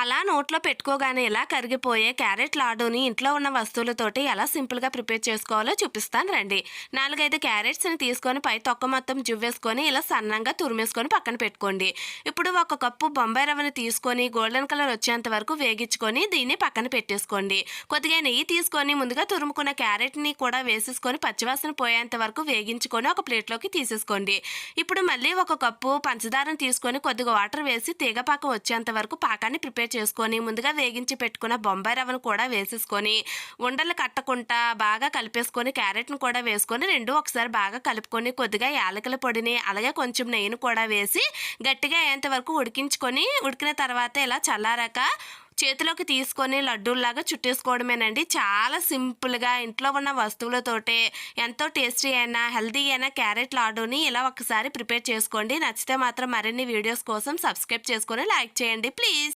అలా నోట్లో పెట్టుకోగానే ఇలా కరిగిపోయే క్యారెట్ లాడూని ఇంట్లో ఉన్న వస్తువులతోటి ఎలా సింపుల్గా ప్రిపేర్ చేసుకోవాలో చూపిస్తాను రండి. నాలుగైదు క్యారెట్స్ని తీసుకొని పై తొక్క మొత్తం జువ్వేసుకొని ఇలా సన్నంగా తురిమేసుకొని పక్కన పెట్టుకోండి. ఇప్పుడు ఒక కప్పు బొంబాయి రవ్వని తీసుకొని గోల్డెన్ కలర్ వచ్చేంత వరకు వేగించుకొని దీన్ని పక్కన పెట్టేసుకోండి. కొద్దిగా నెయ్యి తీసుకొని ముందుగా తురుముకున్న క్యారెట్ని కూడా వేసేసుకొని పచ్చివాసన పోయేంత వరకు వేగించుకొని ఒక ప్లేట్లోకి తీసేసుకోండి. ఇప్పుడు మళ్ళీ ఒక కప్పు పంచదారం తీసుకొని కొద్దిగా వాటర్ వేసి తీగపాక వచ్చేంత వరకు పాకాన్ని ప్రిపేర్ ప్రిపేర్ చేసుకొని ముందుగా వేగించి పెట్టుకున్న బొంబాయి రవ్వను కూడా వేసేసుకొని ఉండలు కట్టకుండా బాగా కలిపేసుకొని క్యారెట్ను కూడా వేసుకొని రెండు ఒకసారి బాగా కలుపుకొని కొద్దిగా యాలకుల పొడిని అలాగే కొంచెం నెయ్యిని కూడా వేసి గట్టిగా అయ్యేంత వరకు ఉడికించుకొని ఉడికిన తర్వాత ఇలా చల్లారాక చేతిలోకి తీసుకొని లడ్డూల్లాగా చుట్టేసుకోవడమేనండి. చాలా సింపుల్గా ఇంట్లో ఉన్న వస్తువులతోటే ఎంతో టేస్టీ అయినా హెల్తీ అయినా క్యారెట్ లాడూని ఇలా ఒకసారి ప్రిపేర్ చేసుకోండి. నచ్చితే మాత్రం మరిన్ని వీడియోస్ కోసం సబ్స్క్రైబ్ చేసుకొని లైక్ చేయండి. ప్లీజ్.